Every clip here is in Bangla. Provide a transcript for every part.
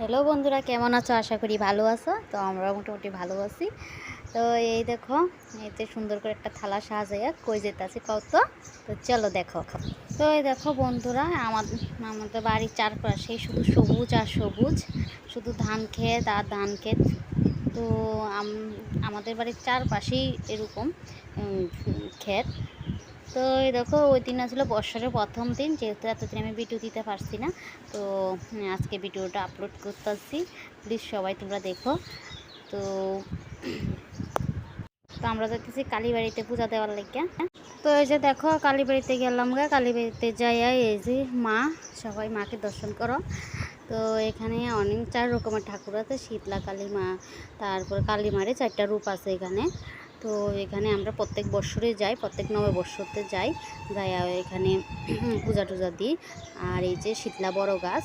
হ্যালো বন্ধুরা, কেমন আছো? আশা করি ভালো আছো। তো আমরা মোটামুটি ভালো আছি। তো এই দেখো এতে সুন্দর করে একটা থালা সাজাইয়া কই যেতেছি কত তো? চলো দেখো। তো এই দেখো বন্ধুরা আমাদের আমাদের বাড়ির চারপাশে শুধু সবুজ আর সবুজ, শুধু ধান ক্ষেত আর ধান ক্ষেত। তো আমাদের বাড়ির চারপাশেই এরকম ক্ষেত। তো এই দেখো, ওই দিন আসলে বর্ষারের প্রথম দিন, যেহেতু এতদিন আমি ভিডিও দিতে পারছি না, তো আজকে ভিডিওটা আপলোড করতেছি প্লিজ সবাই তোমরা দেখো। তো তো আমরা যাইতেছি কালীবাড়িতে পূজা দেওয়ার লাগিয়া তো এই যে দেখো, কালীবাড়িতে গেলাম গা, কালীবাড়িতে যাইয়া এই যে মা, সবাই মাকে দর্শন করো। তো এখানে অনেক চার রকমের ঠাকুর আছে, শীতলা কালী মা, তারপরে কালী মারে চারটা রূপ আছে এখানে। তো এখানে আমরা প্রত্যেক বছরে যাই, প্রত্যেক নববর্ষতে যাই যাই এখানে পূজা টুজা দিই। আর এই যে শীতলা বড় গাছ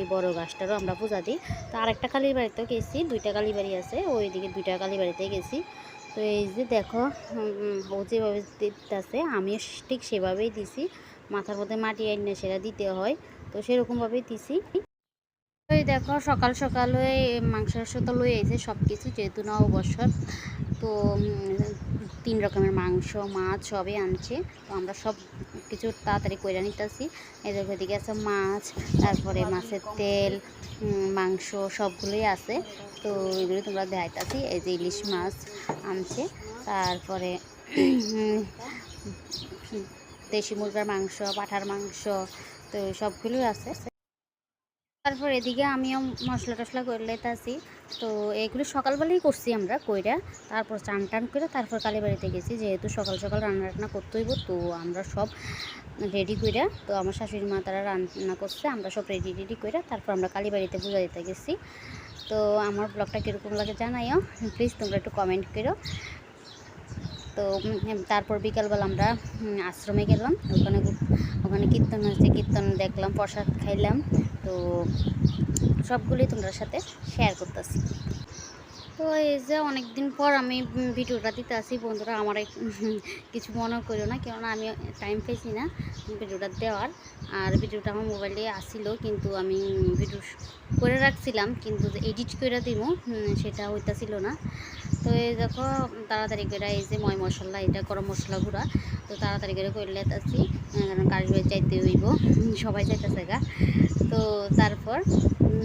এই বড় গাছটারও আমরা পূজা দিই। তো আরেকটা কালীর বাড়িতেও গেছি, দুইটা কালী বাড়ি আছে, ওইদিকে দুইটা কালী বাড়িতে গেছি। তো এই যে দেখো ও যেভাবে দিতেছে, আমিও ঠিক সেভাবেই দিছি। মাথার মধ্যে মাটি এনে সেটা দিতে হয়, তো সেরকমভাবেই দিছি। দেখো, সকাল সকাল হয়ে মাংস তো লই আইছে সব কিছু যেহেতু নববর্ষর। তো তিন রকমের মাংস, মাছ সবই আনছে। তো আমরা সব কিছু তাড়াতাড়ি কইরা নিতেছি। এই দেখো এদিকে আছে মাছ, তারপরে মাছের তেল মাংস সবগুলোই আছে। তো এগুলো তোমরা দেখাইতাছি, এই যে ইলিশ মাছ আনছে। তারপরে দেশি মুরগার মাংস, পাঠার মাংস, তো সবগুলোই আছে। তারপর এদিকে আমিও মশলা টশলা করে লেতাছি তো এগুলো সকালবেলাই করছি আমরা কইরা, তারপর চান টান করে তারপর কালীবাড়িতে গেছি। যেহেতু সকাল সকাল রান্না রান্না করতে হইব, তো আমরা সব রেডি কইরা, তো আমার শাশুড়ি মা তারা রান্না করছে, আমরা সব রেডি রেডি কইরা তারপর আমরা কালীবাড়িতে পূজা দিতে গেছি। তো আমার ব্লগটা কীরকম লাগে জানাইও প্লিজ তোমরা একটু কমেন্ট করো তো তারপর বিকালবেলা আমরা আশ্রমে গেলাম, ওখানে ওখানে কীর্তন হয়েছে, কীর্তন দেখলাম, প্রসাদ খাইলাম। তো সবগুলোই তোমার সাথে শেয়ার করতেছি। তো এই যে অনেক দিন পর আমি ভিডিওটা দিতে আসি বন্ধুরা আমার কিছু মনে করিও না, কেননা আমি টাইম পেয়েছি না ভিডিওটা দেওয়ার। আর ভিডিওটা আমার মোবাইলে আসিল, কিন্তু আমি ভিডিও করে রাখছিলাম, কিন্তু এডিট করে দিব সেটা হইতাছিল না। এই দেখো তাড়াতাড়ি করে এই যে ময় মশলা এটা গরম মশলা গুঁড়া তো তাড়াতাড়ি করে করলে তাছি কারণ কারিগর যাইতে হইব। সবাই যাইতেছে গা। তো তারপর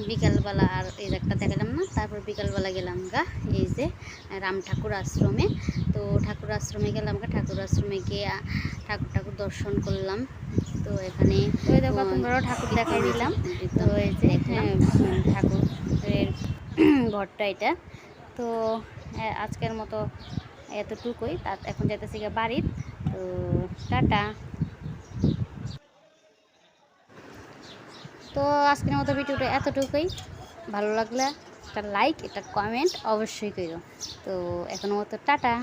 বিকালবেলা আর এই একটা দেখালাম না তারপর বিকালবেলা গেলাম গা এই যে রাম ঠাকুর আশ্রমে। তো ঠাকুর আশ্রমে গেলাম গা ঠাকুর আশ্রমে গিয়ে ঠাকুর ঠাকুর দর্শন করলাম। তো এখানে ওই দেখো তোমরাও ঠাকুর দেখাই দিলাম। তো এই যে হ্যাঁ, ঠাকুরের ঘরটা এটা। তো আজকের মতো এতটুকুই। তার এখন যেতেছি গিয়ে বাড়ির। তো, টাটা। তো, আজকের মতো ভিডিওটা এতটুকুই। ভালো লাগলে একটা লাইক, একটা কমেন্ট অবশ্যই করো তো এখনও মতো টাটা।